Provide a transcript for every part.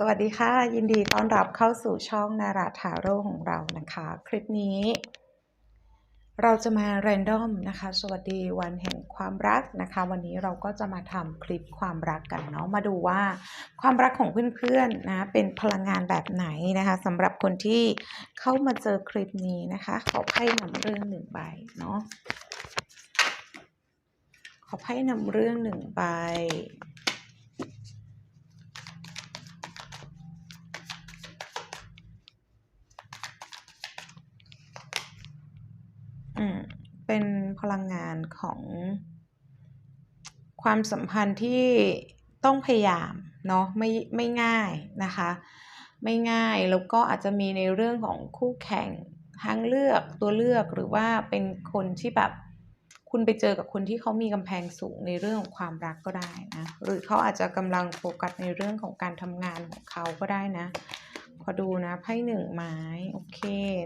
สวัสดีค่ะ ยินดีต้อนรับเข้าสู่ช่องนาราทาโร่ของเรานะคะ คลิปนี้ เราจะมาแรนดอมนะคะ สวัสดีวันแห่งความรักนะคะ วันนี้เราก็จะมาทำคลิปความรักกันเนาะมาดูว่า ความรักของเพื่อนๆนะเป็นพลังงานแบบไหนนะคะสำหรับคนที่เข้ามาเจอคลิปนี้นะคะ ขอไพ่นำเรื่องหนึ่งใบเนาะขอไพ่นำเรื่องหนึ่งใบ อืมเป็นพ ลังงานของความสัมพันธ์ที่ต้องพยายามเนาะไม่ไม่ง่ายนะคะ ไม่ง่ายแล้วก็อาจจะมีในเรื่องของคู่แข่งทางเลือกตัวเลือกหรือว่าเป็นคนที่แบบคุณไปเจอกับคนที่เขามีกำแพงสูงในเรื่องของความรักก็ได้นะ หรือเขาอาจจะกำลังโฟกัสในเรื่องของการทำงานของเขาก็ได้นะ พอดูนะไพ่หนึ่งไม้โอเค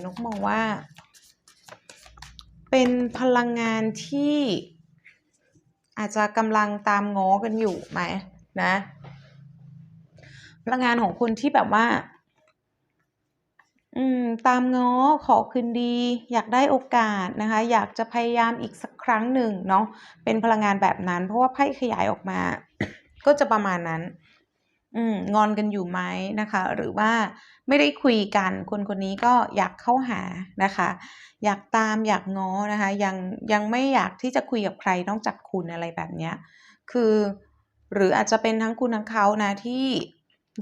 นกมองว่า เป็นพลังงานที่อาจจะกำลังตามง้อกันอยู่ไหมนะ พลังงานของคนที่แบบว่า อืม ตามง้อขอคืนดี อยากได้โอกาสนะคะ อยากจะพยายามอีกสักครั้งหนึ่งเนาะเป็นพลังงานแบบนั้น เพราะว่าไพ่ขยายออกมา ก็จะประมาณนั้น งอนกันอยู่ไหมนะคะ หรือว่าไม่ได้คุยกันคนคนนี้ก็อยากเข้าหานะคะ อยากตามอยากง้อนะคะ ยังยังไม่อยากที่จะคุยกับใครนอกจากคุณอะไรแบบเนี้ยคือ หรืออาจจะเป็นทั้งคุณทั้งเขานะที่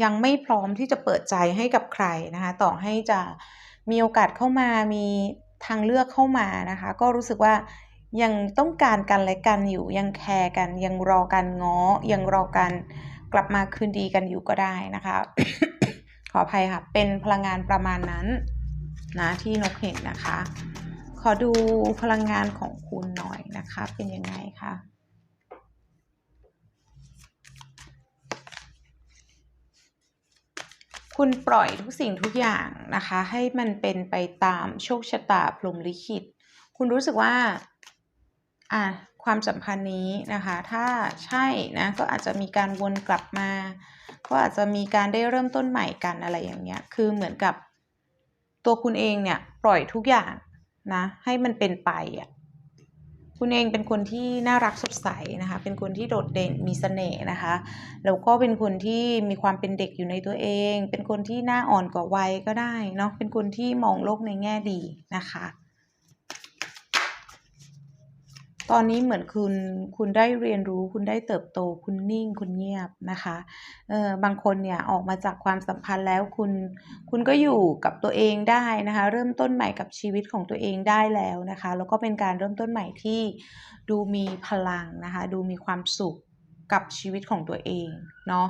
ยังไม่พร้อมที่จะเปิดใจให้กับใครนะคะ ต่อให้จะมีโอกาสเข้ามามีทางเลือกเข้ามานะคะ ก็รู้สึกว่ายังต้องการกันและกันอยู่ยังแคร์กัน ยังรอกันง้อยังรอกัน กลับมาคืนดีกันอยู่ก็ได้นะคะ ขออภัยค่ะ เป็นพลังงานประมาณนั้นนะที่นกเห็นนะคะ ขอดูพลังงานของคุณหน่อยนะคะ เป็นยังไงคะคุณปล่อยทุกสิ่งทุกอย่างนะคะ ให้มันเป็นไปตามโชคชะตาพรมลิขิต คุณรู้สึกว่า อะ ความสัมพันธ์นี้นะคะ ถ้าใช่นะก็อาจจะมีการวนกลับมา ก็อาจจะมีการได้เริ่มต้นใหม่กันอะไรอย่างเงี้ยคือเหมือนกับตัวคุณเองเนี่ยปล่อยทุกอย่างนะให้มันเป็นไปอะคุณเองเป็นคนที่น่ารักสดใสนะคะ เป็นคนที่โดดเด่นมีเสน่ห์นะคะ แล้วก็เป็นคนที่มีความเป็นเด็กอยู่ในตัวเอง เป็นคนที่หน้าอ่อนกว่าวัยก็ได้เนาะ เป็นคนที่มองโลกในแง่ดีนะคะ ตอนนี้เหมือนคุณคุณได้เรียนรู้ คุณได้เติบโต คุณนิ่ง คุณเงียบนะคะเออบางคนเนี่ยออกมาจากความสัมพันธ์แล้วคุณคุณก็อยู่กับตัวเองได้นะคะ เริ่มต้นใหม่กับชีวิตของตัวเองได้แล้วนะคะ แล้วก็เป็นการเริ่มต้นใหม่ที่ดูมีพลังนะคะ ดูมีความสุขกับชีวิตของตัวเองเนาะ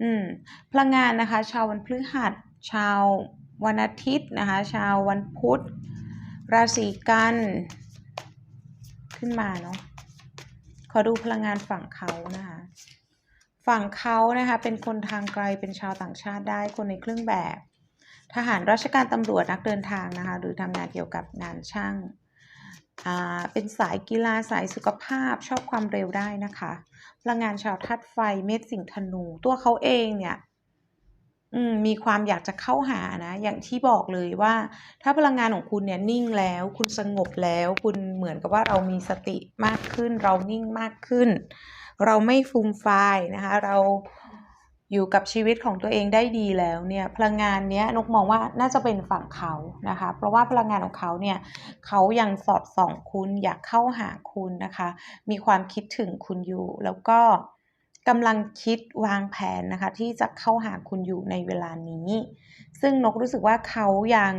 อืมพลังงานนะคะชาววันพฤหัสชาววันอาทิตย์นะคะ ชาววันพุธ ราศีกัน ขึ้นมาเนาะขอดูพลังงานฝั่งเขานะคะ ฝั่งเขานะคะ เป็นคนทางไกลเป็นชาวต่างชาติได้คนในเครื่องแบบ ทหารราชการตำรวจนักเดินทางนะคะ หรือทำงานเกี่ยวกับงานช่างอ่าเป็นสายกีฬาสายสุขภาพชอบความเร็วได้นะคะพลังงานชาวธาตุไฟเมษสิงธนู ตัวเขาเองเนี่ย อืม มีความอยากจะเข้าหานะ อย่างที่บอกเลยว่า ถ้าพลังงานของคุณเนี่ยนิ่งแล้ว คุณสงบแล้ว คุณเหมือนกับว่าเรามีสติมากขึ้น เรานิ่งมากขึ้น เราไม่ฟูมฟายนะคะ เราอยู่กับชีวิตของตัวเองได้ดีแล้วเนี่ยพลังงานเนี้ยนกมองว่าน่าจะเป็นฝั่งเขานะคะ เพราะว่าพลังงานของเขาเนี่ยเขายังสอดส่องคุณอยากเข้าหาคุณนะคะ มีความคิดถึงคุณอยู่แล้วก็ กำลังคิดวางแผนนะคะที่จะเข้าหาคุณอยู่ในเวลานี้ ซึ่งนกรู้สึกว่าเขายัง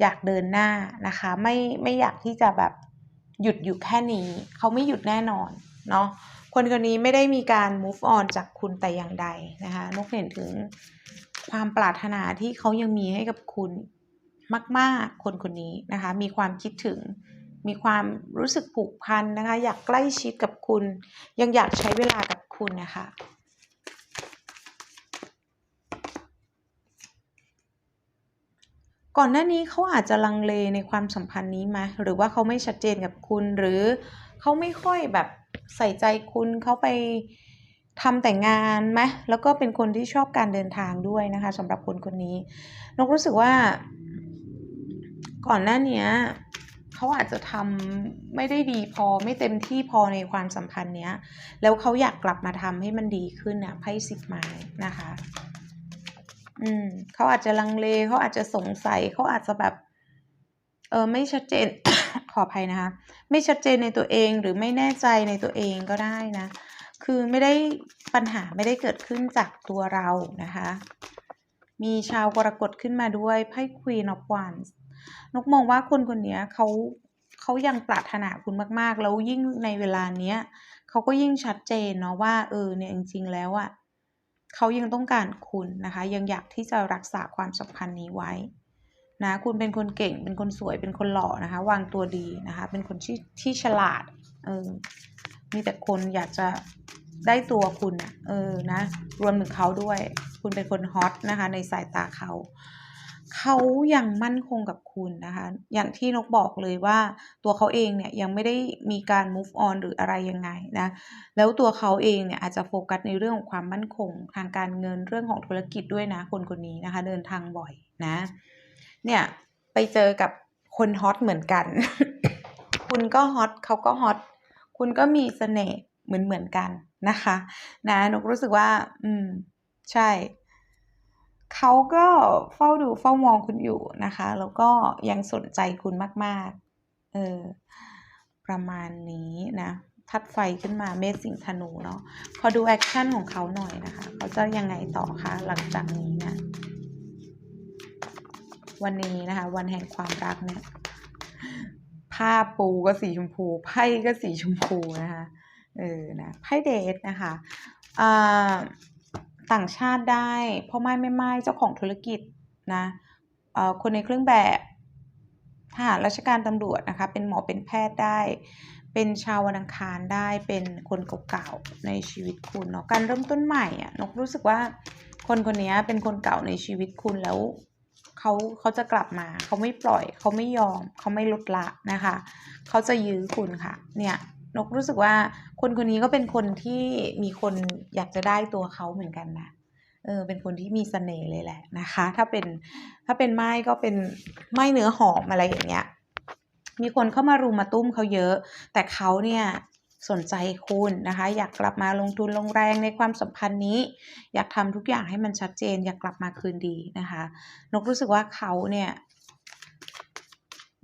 อยากเดินหน้านะคะไม่ไม่อยากที่จะแบบหยุดอยู่แค่นี้ เขาไม่หยุดแน่นอนเนาะคนคนนี้ไม่ได้มีการ move on จากคุณแต่อย่างใดนะคะนกเห็นถึงความปรารถนาที่เขายังมีให้กับคุณมาก ๆ คนคนนี้นะคะ มีความคิดถึง มีความรู้สึกผูกพันนะคะ อยากใกล้ชิดกับคุณ ยังอยากใช้เวลากับ คุณนะคะ ก่อนหน้านี้เขาอาจจะลังเลในความสัมพันธ์นี้ไหมหรือว่าเขาไม่ชัดเจนกับคุณ หรือเขาไม่ค่อยแบบใส่ใจคุณเขาไปทำแต่งงานไหมแล้วก็เป็นคนที่ชอบการเดินทางด้วยนะคะสำหรับคนคนนี้นกรู้สึกว่าก่อนหน้านี้ เขาอาจจะทำไม่ได้ดีพอไม่เต็มที่พอในความสัมพันธ์เนี้ย แล้วเขาอยากกลับมาทำให้มันดีขึ้นน่ะไพ่สิบไม้นะคะ อืมเขาอาจจะลังเลเขาอาจจะสงสัยเขาอาจจะแบบเออไม่ชัดเจน ขออภัยนะคะ ไม่ชัดเจนในตัวเองหรือไม่แน่ใจในตัวเองก็ได้นะ คือไม่ได้ปัญหาไม่ได้เกิดขึ้นจากตัวเรานะคะ มีชาวกรกฎขึ้นมาด้วยไพ่ Queen of Wands นกมองว่าคนคนนี้เขาเขายังปรารถนาคุณมากๆ แล้วยิ่งในเวลาเนี้ยเขาก็ยิ่งชัดเจนเนาะว่าเออเนี่ยจริงๆแล้วอะ่ะเขายังต้องการคุณนะคะ ยังอยากที่จะรักษาความสัมพันธ์นี้ไว้นะคุณเป็นคนเก่งเป็นคนสวยเป็นคนหล่อนะคะ วางตัวดีนะคะ เป็นคนที่ที่ฉลาดเออมีแต่คนอยากจะได้ตัวคุณอะเออนะรวมถึงเขาด้วย คุณเป็นคนฮอตนะคะในสายตาเขา เขายังมั่นคงกับคุณนะคะ อย่างที่นกบอกเลยว่าตัวเขาเองเนี่ยยังไม่ได้มีการ move on หรืออะไรยังไงนะ แล้วตัวเขาเองเนี่ยอาจจะโฟกัสในเรื่องของความมั่นคง ทางการเงินเรื่องของธุรกิจด้วยนะ คนคนนี้นะคะ เดินทางบ่อยนะ เนี่ยไปเจอกับคนฮอตเหมือนกัน คุณก็ฮอตเขาก็ฮอต คุณก็มีเสน่ห์เหมือนเหมือนกันนะคะ นะนกรู้สึกว่า อืม ใช่ เขาก็เฝ้าดูเฝ้ามองคุณอยู่นะคะ แล้วก็ยังสนใจคุณมาก ๆ เออ ประมาณนี้นะทัดไฟขึ้นมาเมษสิงห์ธนูเนาะขอดูแอคชั่นของเขาหน่อยนะคะ เขาจะยังไงต่อคะหลังจากนี้นะ วันนี้นะคะ วันแห่งความรักเนี่ยผ้าปูก็สีชมพูไพ่ก็สีชมพูนะคะเออนะไพ่เดทนะคะอ่า ต่างชาติได้พ่อไม้แม่ไม้เจ้าของธุรกิจนะคนในเครื่องแบบทหารราชการตำรวจนะคะเป็นหมอเป็นแพทย์ได้ เป็นชาววันอังคารได้เป็นคนเก่าๆในชีวิตคุณเนาะการเริ่มต้นใหม่อะนกรู้สึกว่าคนคนนี้เป็นคนเก่าในชีวิตคุณแล้วเขาเขาจะกลับมาเขาไม่ปล่อยเขาไม่ยอมเขาไม่ลดละนะคะเขาจะยื้อคุณค่ะเนี่ย นกรู้สึกว่าคนคนนี้ก็เป็นคนที่มีคนอยากจะได้ตัวเขาเหมือนกันนะเออเป็นคนที่มีเสน่ห์เลยแหละนะคะ ถ้าเป็นถ้าเป็นไม้ก็เป็นไม้เนื้อหอมอะไรอย่างเงี้ย มีคนเข้ามารุมมาตุ้มเขาเยอะ แต่เขาเนี่ยสนใจคุณนะคะ อยากกลับมาลงทุนลงแรงในความสัมพันธ์นี้ อยากทำทุกอย่างให้มันชัดเจน อยากกลับมาคืนดีนะคะ นกรู้สึกว่าเขาเนี่ย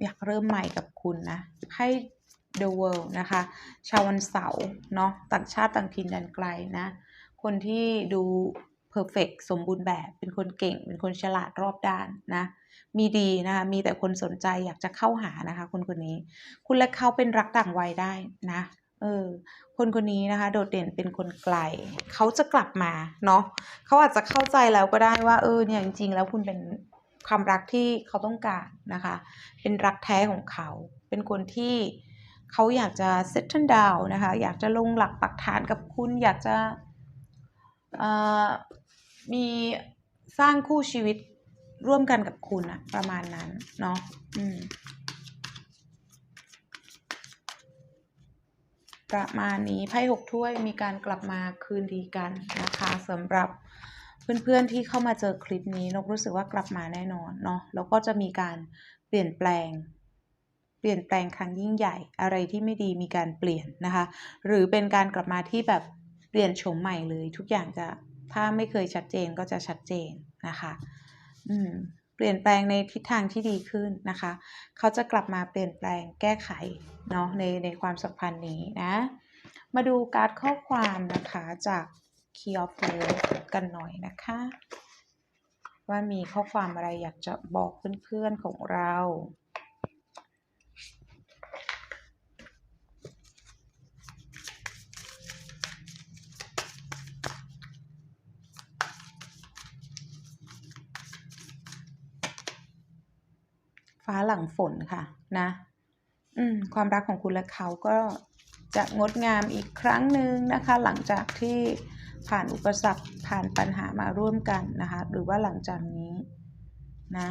อยากเริ่มใหม่กับคุณนะให้ The World นะคะ ชาววันเสาร์เนาะต่างชาติต่างถิ่นแดนไกลนะ คนที่ดู perfect สมบูรณ์แบบ เป็นคนเก่ง เป็นคนฉลาดรอบด้านนะ มีดีนะคะ มีแต่คนสนใจอยากจะเข้าหานะคะ คนคนนี้ คุณและเขาเป็นรักต่างวัยได้นะ เออ คนคนนี้นะคะ โดดเด่นเป็นคนไกล เขาจะกลับมาเนาะ เขาอาจจะเข้าใจแล้วก็ได้ว่า เออ เนี่ยจริงๆ แล้วคุณเป็นความรักที่เขาต้องการนะคะ เป็นรักแท้ของเขา เป็นคนที่ เขาอยากจะ settle down นะคะ อยากจะลงหลักปักฐานกับคุณ อยากจะมีสร้างคู่ชีวิตร่วมกันกับคุณอะประมาณนั้นเนาะอืมประมาณนี้ไพ่หกถ้วยมีการกลับมาคืนดีกันนะคะสำหรับเพื่อนๆที่เข้ามาเจอคลิปนี้นกรู้สึกว่ากลับมาแน่นอนเนาะแล้วก็จะมีการเปลี่ยนแปลง ลี่ยนแปลงครั้งยิ่งใหญ่ อะไรที่ไม่ดีมีการเปลี่ยนนะคะ หรือเป็นการกลับมาที่แบบเปลี่ยนโฉมใหม่เลย ทุกอย่างจะถ้าไม่เคยชัดเจนก็จะชัดเจนนะคะอืมเปลี่ยนแปลงในทิศทางที่ดีขึ้นนะคะ เขาจะกลับมาเปลี่ยนแปลงแก้ไขเนาะในในความสัมพันธ์นี้นะ มาดูการ์ดข้อความนะคะจาก Key of Words กันหน่อยนะคะ ว่ามีข้อความอะไรอยากจะบอกเพื่อนๆของเรา ฟ้าหลังฝนค่ะนะ อืม ความรักของคุณและเขาก็จะงดงามอีกครั้งหนึ่งนะคะ หลังจากที่ผ่านอุปสรรคผ่านปัญหามาร่วมกันนะคะ หรือว่าหลังจากนี้นะ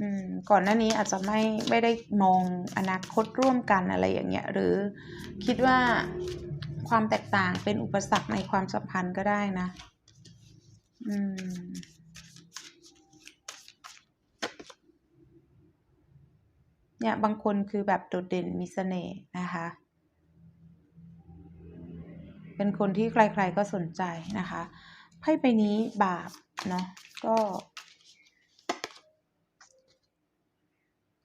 อืมก่อนหน้านี้อาจจะไม่ไม่ได้มองอนาคตร่วมกันอะไรอย่างเงี้ยหรือคิดว่าความแตกต่างเป็นอุปสรรคในความสัมพันธ์ก็ได้นะ อืม เนี่ยบางคนคือแบบโดดเด่นมีเสน่ห์นะคะ เป็นคนที่ใครๆก็สนใจนะคะไพ่ใบนี้บาปเนาะก็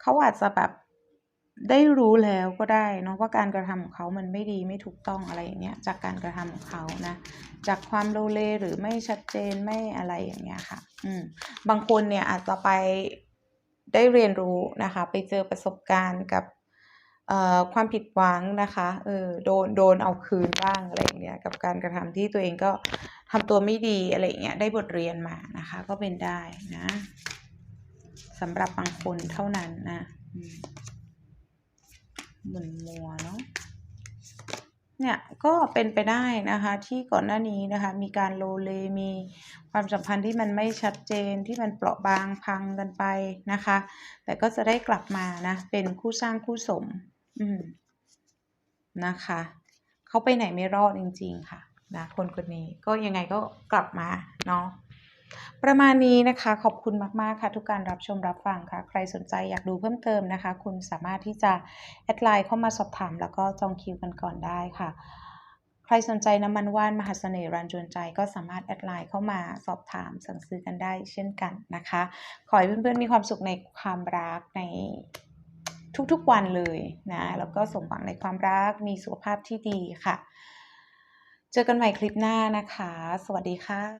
เขาอาจจะแบบได้รู้แล้วก็ได้เนาะว่าการกระทำของเขามันไม่ดีไม่ถูกต้องอะไรอย่างเงี้ยจากการกระทำของเขานะจากความโลเลหรือไม่ชัดเจนไม่อะไรอย่างเงี้ยค่ะ อืมบางคนเนี่ยอาจจะไป ได้เรียนรู้นะคะ ไปเจอประสบการณ์กับความผิดหวังนะคะเออโดนโดนเอาคืนบ้างอะไรอย่างเงี้ยกับการกระทำที่ตัวเองก็ทำตัวไม่ดีอะไรอย่างเงี้ยได้บทเรียนมานะคะ ก็เป็นได้นะสำหรับบางคนเท่านั้นนะเหมหมุนมัวเนาะ เนี่ยก็เป็นไปได้นะคะที่ก่อนหน้านี้นะคะมีการโลเลมีความสัมพันธ์ที่มันไม่ชัดเจนที่มันเปราะบางพังกันไปนะคะ แต่ก็จะได้กลับมานะเป็นคู่สร้างคู่สมอืมนะคะเขาไปไหนไม่รอดจริง ๆ ค่ะนะคนคนนี้ก็ยังไงก็กลับมาเนาะ ประมาณนี้นะคะขอบคุณมากๆค่ะ ทุกการรับชมรับฟังค่ะ ใครสนใจอยากดูเพิ่มเติมนะคะ คุณสามารถที่จะแอดไลน์เข้ามาสอบถาม แล้วก็จองคิวกันก่อนได้ค่ะ ใครสนใจน้ำมันว่านมหาเสน่ห์รันจวนใจก็สามารถแอดไลน์เข้ามาสอบถามสั่งซื้อกันได้เช่นกันนะคะ ขอให้เพื่อนๆมีความสุขในความรักในทุกๆวันเลยนะแล้วก็สมหวังในความรักมีสุขภาพที่ดีค่ะ เจอกันใหม่คลิปหน้านะคะ สวัสดีค่ะ